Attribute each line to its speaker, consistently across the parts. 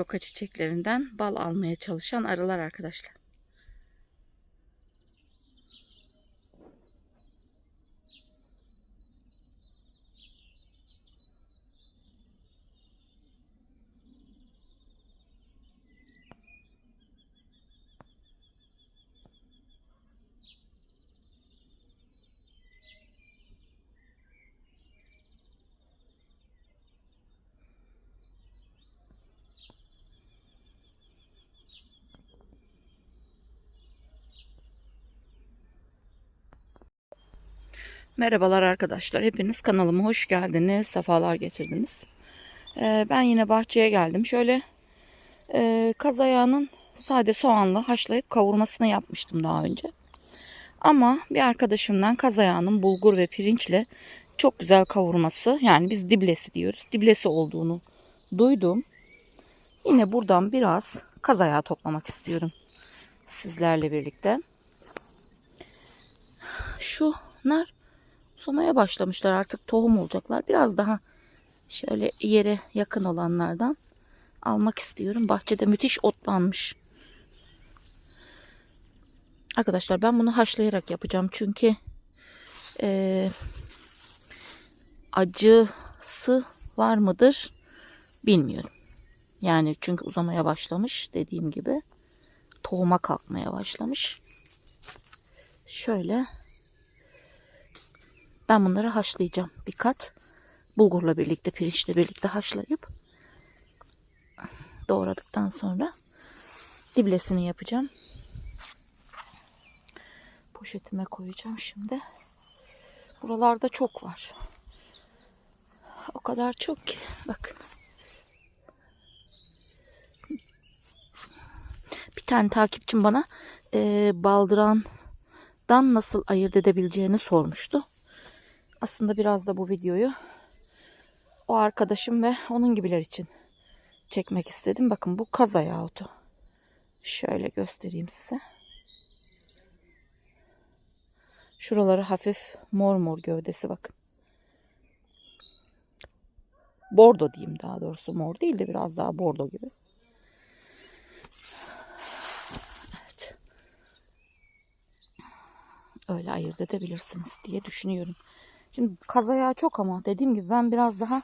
Speaker 1: roka çiçeklerinden bal almaya çalışan arılar arkadaşlar. Merhabalar arkadaşlar. Hepiniz kanalıma hoş geldiniz. Sefalar getirdiniz. Ee, ben yine bahçeye geldim. Şöyle e, kaz ayağının sade soğanla haşlayıp kavurmasını yapmıştım daha önce. Ama bir arkadaşımdan kaz ayağının bulgur ve pirinçle çok güzel kavurması yani biz diblesi diyoruz. Diblesi olduğunu duydum. Yine buradan biraz kaz ayağı toplamak istiyorum. Sizlerle birlikte. Şunlar Somaya başlamışlar artık tohum olacaklar. Biraz daha şöyle yere yakın olanlardan almak istiyorum. Bahçede müthiş otlanmış. Arkadaşlar ben bunu haşlayarak yapacağım. Çünkü e, acısı var mıdır bilmiyorum. Yani çünkü uzamaya başlamış dediğim gibi. Tohuma kalkmaya başlamış. Şöyle ben bunları haşlayacağım. Bir kat bulgurla birlikte, pirinçle birlikte haşlayıp doğradıktan sonra diblesini yapacağım. Poşetime koyacağım şimdi. Buralarda çok var. O kadar çok ki. Bakın. Bir tane takipçim bana e, baldırandan nasıl ayırt edebileceğini sormuştu aslında biraz da bu videoyu o arkadaşım ve onun gibiler için çekmek istedim. Bakın bu kaz ayağı otu. Şöyle göstereyim size. Şuraları hafif mor mor gövdesi bakın. Bordo diyeyim daha doğrusu mor değil de biraz daha bordo gibi. Evet. Öyle ayırt edebilirsiniz diye düşünüyorum. Şimdi kazaya çok ama dediğim gibi ben biraz daha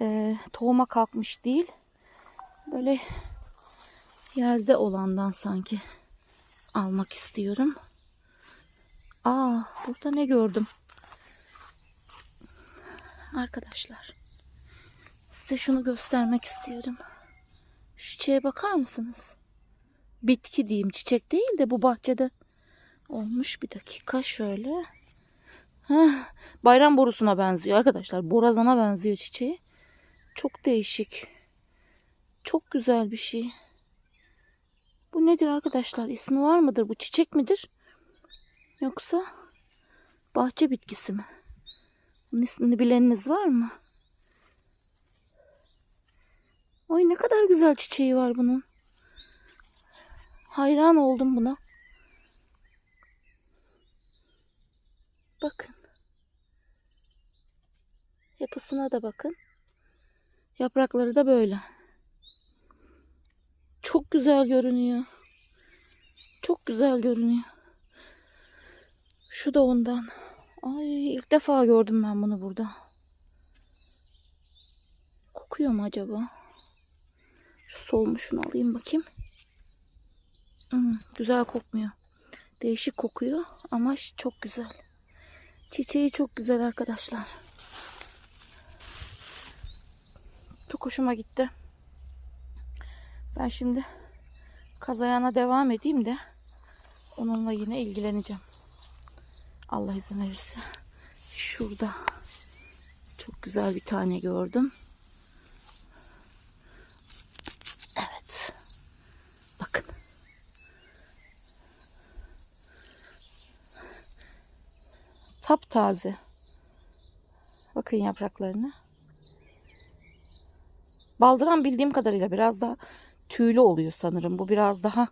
Speaker 1: e, tohuma kalkmış değil. Böyle yerde olandan sanki almak istiyorum. Aa burada ne gördüm? Arkadaşlar size şunu göstermek istiyorum. Şu çiçeğe bakar mısınız? Bitki diyeyim çiçek değil de bu bahçede olmuş bir dakika şöyle. Bayram borusuna benziyor arkadaşlar. Borazana benziyor çiçeği. Çok değişik. Çok güzel bir şey. Bu nedir arkadaşlar? İsmi var mıdır? Bu çiçek midir? Yoksa bahçe bitkisi mi? Bunun ismini bileniniz var mı? Ay ne kadar güzel çiçeği var bunun. Hayran oldum buna. Bakın. Yapısına da bakın. Yaprakları da böyle. Çok güzel görünüyor. Çok güzel görünüyor. Şu da ondan. Ay ilk defa gördüm ben bunu burada. Kokuyor mu acaba? Şu solmuşunu alayım bakayım. Hmm, güzel kokmuyor. Değişik kokuyor ama çok güzel. Çiçeği çok güzel arkadaşlar. Çok hoşuma gitti. Ben şimdi kazayana devam edeyim de onunla yine ilgileneceğim. Allah izin verirse. Şurada çok güzel bir tane gördüm. Evet. Bakın. Taptaze. Bakın yapraklarını. Baldıran bildiğim kadarıyla biraz daha tüylü oluyor sanırım. Bu biraz daha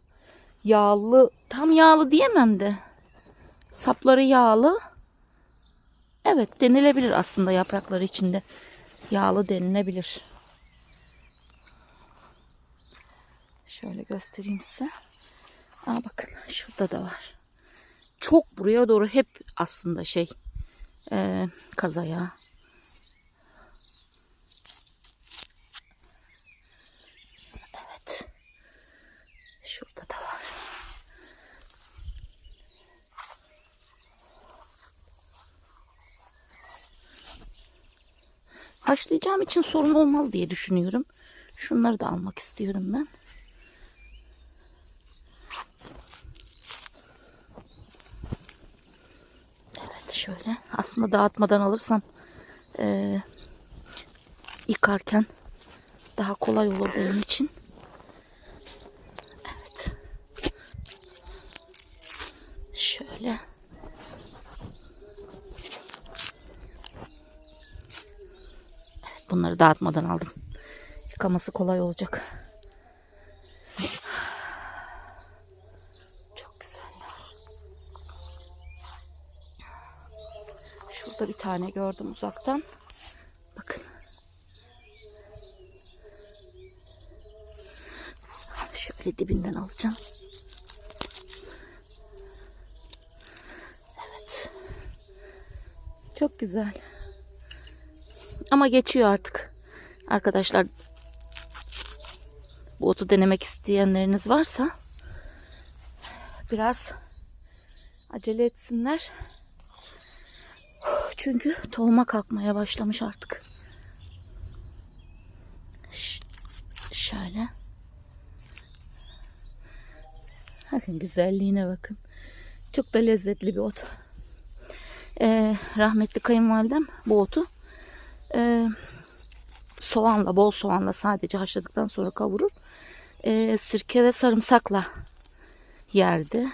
Speaker 1: yağlı. Tam yağlı diyemem de. Sapları yağlı. Evet denilebilir aslında yaprakları içinde. Yağlı denilebilir. Şöyle göstereyim size. Aa bakın şurada da var. Çok buraya doğru hep aslında şey e, kazaya. Evet. Şurada da var. Haşlayacağım için sorun olmaz diye düşünüyorum. Şunları da almak istiyorum ben. Evet şöyle. Aslında dağıtmadan alırsam eee, yıkarken daha kolay olur benim için. Evet. Şöyle. Evet, bunları dağıtmadan aldım. Yıkaması kolay olacak. Çok güzeller. Şurada bir tane gördüm uzaktan. Bakın. Şöyle dibinden alacağım. Evet. Çok güzel. Ama geçiyor artık. Arkadaşlar bu otu denemek isteyenleriniz varsa biraz acele etsinler. Çünkü tohuma kalkmaya başlamış artık. Ş- şöyle. Bakın güzelliğine bakın. Çok da lezzetli bir ot. Ee, rahmetli kayınvalidem bu otu e, soğanla, bol soğanla sadece haşladıktan sonra kavurur. Ee, sirke ve sarımsakla yerdi.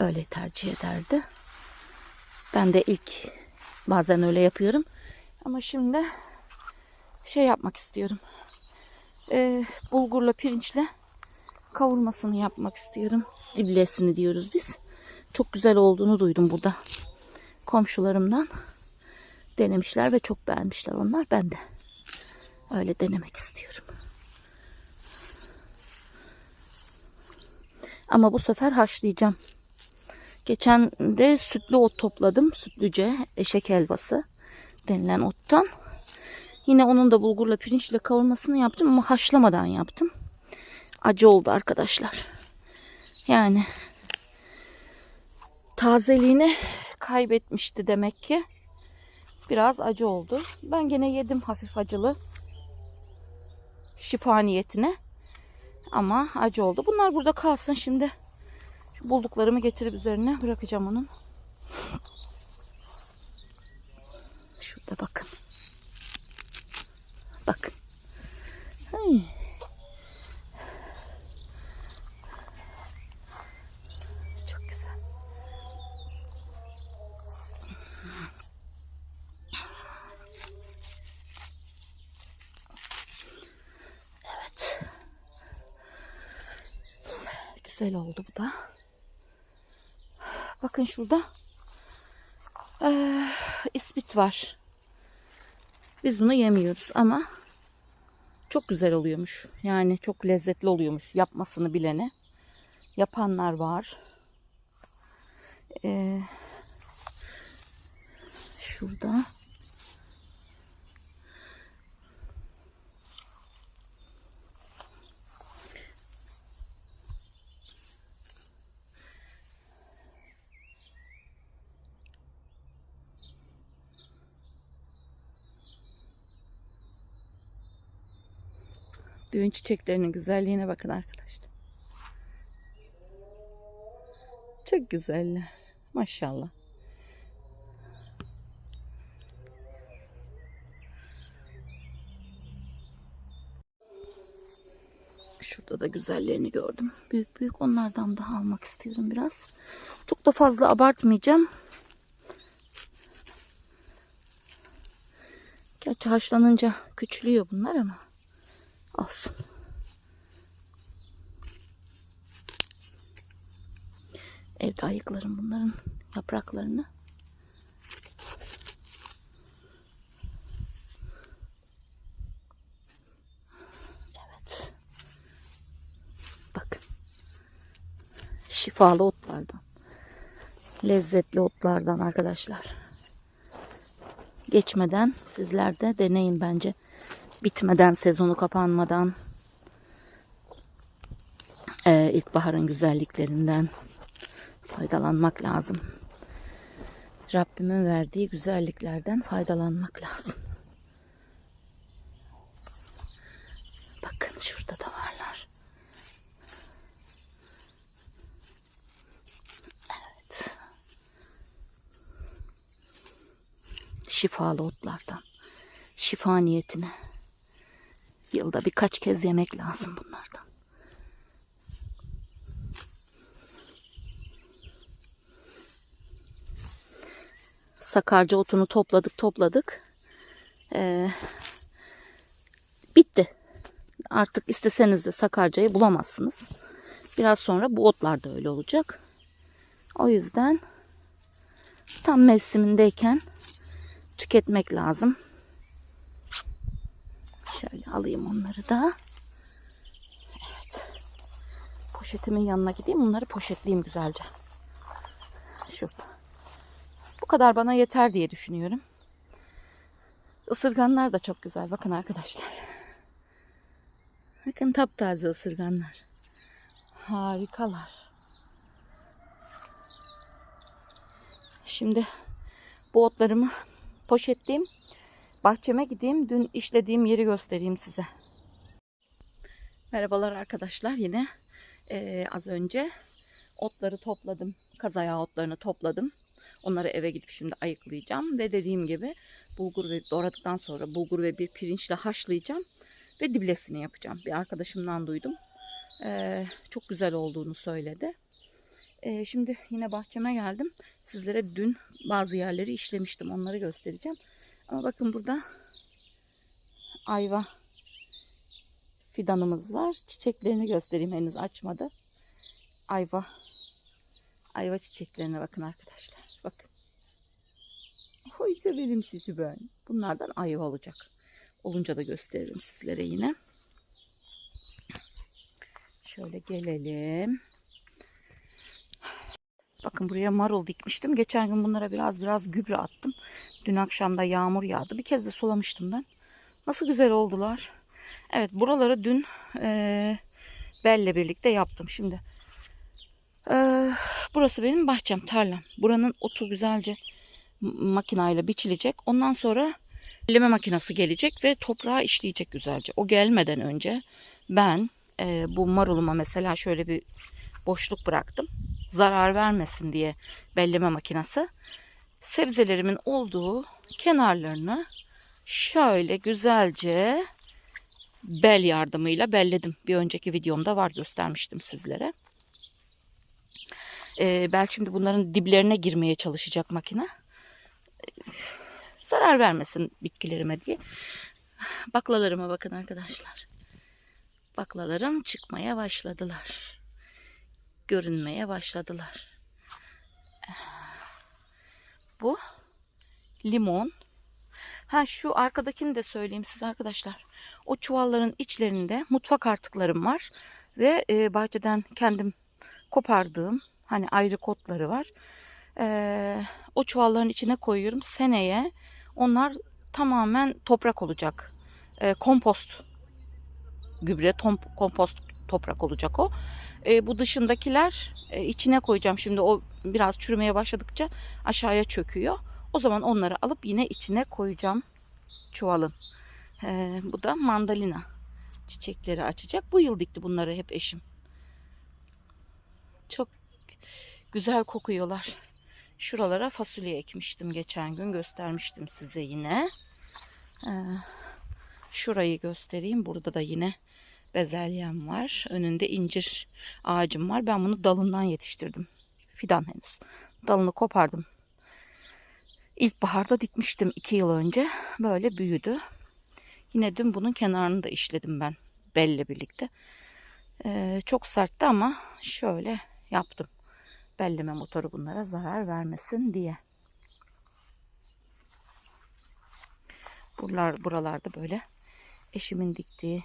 Speaker 1: Öyle tercih ederdi. Ben de ilk bazen öyle yapıyorum. Ama şimdi şey yapmak istiyorum. Ee, bulgurla pirinçle kavurmasını yapmak istiyorum. Diblesini diyoruz biz. Çok güzel olduğunu duydum burada. Komşularımdan denemişler ve çok beğenmişler onlar. Ben de öyle denemek istiyorum. Ama bu sefer haşlayacağım. Geçen de sütlü ot topladım. Sütlüce eşek helvası denilen ottan. Yine onun da bulgurla pirinçle kavurmasını yaptım ama haşlamadan yaptım. Acı oldu arkadaşlar. Yani tazeliğini kaybetmişti demek ki. Biraz acı oldu. Ben gene yedim hafif acılı. Şifa niyetine. Ama acı oldu. Bunlar burada kalsın şimdi. Şu bulduklarımı getirip üzerine bırakacağım onun. Şurada bakın. Bakın. Ay. Çok güzel. Evet. Güzel oldu bu da. Bakın şurada eee ispit var. Biz bunu yemiyoruz ama çok güzel oluyormuş. Yani çok lezzetli oluyormuş yapmasını bilene. Yapanlar var. Ee, şurada. Düğün çiçeklerinin güzelliğine bakın arkadaşlar. Çok güzeller. Maşallah. Şurada da güzellerini gördüm. Büyük büyük onlardan daha almak istiyorum biraz. Çok da fazla abartmayacağım. Gerçi haşlanınca küçülüyor bunlar ama Olsun. Evde ayıklarım bunların yapraklarını. Evet. Bakın. Şifalı otlardan. Lezzetli otlardan arkadaşlar. Geçmeden sizler de deneyin bence. Bitmeden, sezonu kapanmadan. Ee, ilkbaharın güzelliklerinden faydalanmak lazım. Rabbimin verdiği güzelliklerden faydalanmak lazım. Bakın şurada da varlar. Evet. Şifalı otlardan. Şifa niyetine. Yılda birkaç kez yemek lazım bunlardan. Sakarca otunu topladık topladık. Ee, bitti. Artık isteseniz de sakarcayı bulamazsınız. Biraz sonra bu otlar da öyle olacak. O yüzden tam mevsimindeyken tüketmek lazım. Alayım onları da. Evet. Poşetimin yanına gideyim. Bunları poşetleyeyim güzelce. Şurada. Bu kadar bana yeter diye düşünüyorum. Isırganlar da çok güzel. Bakın arkadaşlar. Bakın taptaze ısırganlar. Harikalar. Şimdi bu otlarımı poşetleyeyim. Bahçeme gideyim. Dün işlediğim yeri göstereyim size. Merhabalar arkadaşlar. Yine eee, az önce otları topladım. Kazayağı otlarını topladım. Onları eve gidip şimdi ayıklayacağım. Ve dediğim gibi bulgur ve doğradıktan sonra bulgur ve bir pirinçle haşlayacağım. Ve diblesini yapacağım. Bir arkadaşımdan duydum. Eee, çok güzel olduğunu söyledi. Eee, şimdi yine bahçeme geldim. Sizlere dün bazı yerleri işlemiştim. Onları göstereceğim. Ama bakın burada ayva fidanımız var. Çiçeklerini göstereyim henüz açmadı. Ayva ayva çiçeklerine bakın arkadaşlar. Bakın. Oy severim sizi ben. Bunlardan ayva olacak. Olunca da gösteririm sizlere yine. Şöyle gelelim. Bakın buraya marul dikmiştim. Geçen gün bunlara biraz biraz gübre attım. Dün akşam da yağmur yağdı. Bir kez de sulamıştım ben. Nasıl güzel oldular. Evet buraları dün eee Belle birlikte yaptım. Şimdi eee, burası benim bahçem, tarlam. Buranın otu güzelce makinayla biçilecek. Ondan sonra elleme makinesi gelecek ve toprağı işleyecek güzelce. O gelmeden önce ben eee, bu maruluma mesela şöyle bir boşluk bıraktım. Zarar vermesin diye belleme makinesi. Sebzelerimin olduğu kenarlarını şöyle güzelce bel yardımıyla belledim. Bir önceki videomda var göstermiştim sizlere. Ee, belki şimdi bunların diplerine girmeye çalışacak makine. Zarar vermesin bitkilerime diye. Baklalarıma bakın arkadaşlar. Baklalarım çıkmaya başladılar. Görünmeye başladılar. Bu limon. Ha şu arkadakini de söyleyeyim size arkadaşlar. O çuvalların içlerinde mutfak artıklarım var. Ve e, bahçeden kendim kopardığım hani ayrı kotları var. E, o çuvalların içine koyuyorum. Seneye onlar tamamen toprak olacak. E, kompost gübre, tom- kompost toprak olacak o. E, bu dışındakiler e, içine koyacağım. Şimdi o biraz çürümeye başladıkça aşağıya çöküyor. O zaman onları alıp yine içine koyacağım çuvalın. E, bu da mandalina çiçekleri açacak. Bu yıl dikti bunları hep eşim. Çok güzel kokuyorlar. Şuralara fasulye ekmiştim geçen gün göstermiştim size yine. E, şurayı göstereyim. Burada da yine bezelyem var. Önünde incir ağacım var. Ben bunu dalından yetiştirdim. Fidan henüz. Dalını kopardım. İlkbaharda dikmiştim iki yıl önce. Böyle büyüdü. Yine dün bunun kenarını da işledim ben. Belle birlikte. Ee, çok sertti ama şöyle yaptım. Belleme motoru bunlara zarar vermesin diye. Buralar, buralarda böyle eşimin diktiği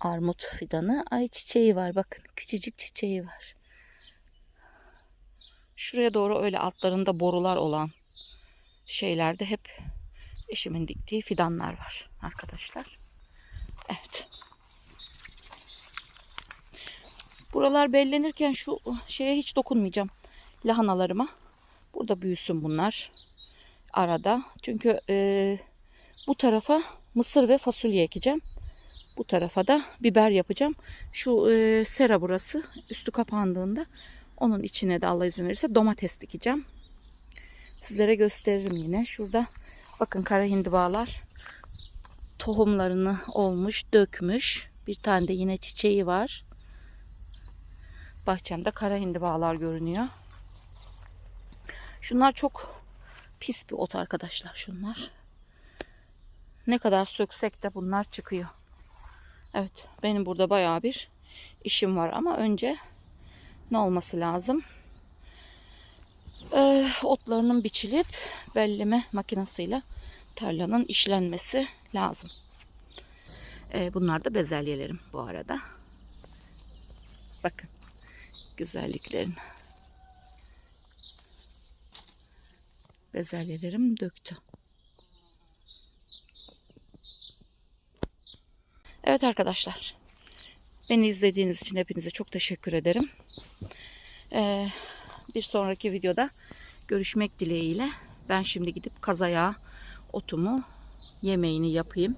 Speaker 1: armut fidanı. Ay çiçeği var bakın. Küçücük çiçeği var. Şuraya doğru öyle altlarında borular olan şeylerde hep eşimin diktiği fidanlar var arkadaşlar. Evet. Buralar bellenirken şu şeye hiç dokunmayacağım. Lahanalarıma. Burada büyüsün bunlar. Arada. Çünkü e, bu tarafa mısır ve fasulye ekeceğim. Bu tarafa da biber yapacağım. Şu e, sera burası. Üstü kapandığında onun içine de Allah izin verirse domates dikeceğim. Sizlere gösteririm yine. Şurada bakın kara hindibalar tohumlarını olmuş, dökmüş. Bir tane de yine çiçeği var. Bahçemde kara hindibalar görünüyor. Şunlar çok pis bir ot arkadaşlar şunlar. Ne kadar söksek de bunlar çıkıyor. Evet benim burada bayağı bir işim var ama önce ne olması lazım? Ee, otlarının biçilip belleme makinesiyle tarlanın işlenmesi lazım. Ee, bunlar da bezelyelerim bu arada. Bakın güzelliklerin. Bezelyelerim döktü. Evet arkadaşlar. Beni izlediğiniz için hepinize çok teşekkür ederim. Ee, bir sonraki videoda görüşmek dileğiyle. Ben şimdi gidip kazaya otumu yemeğini yapayım.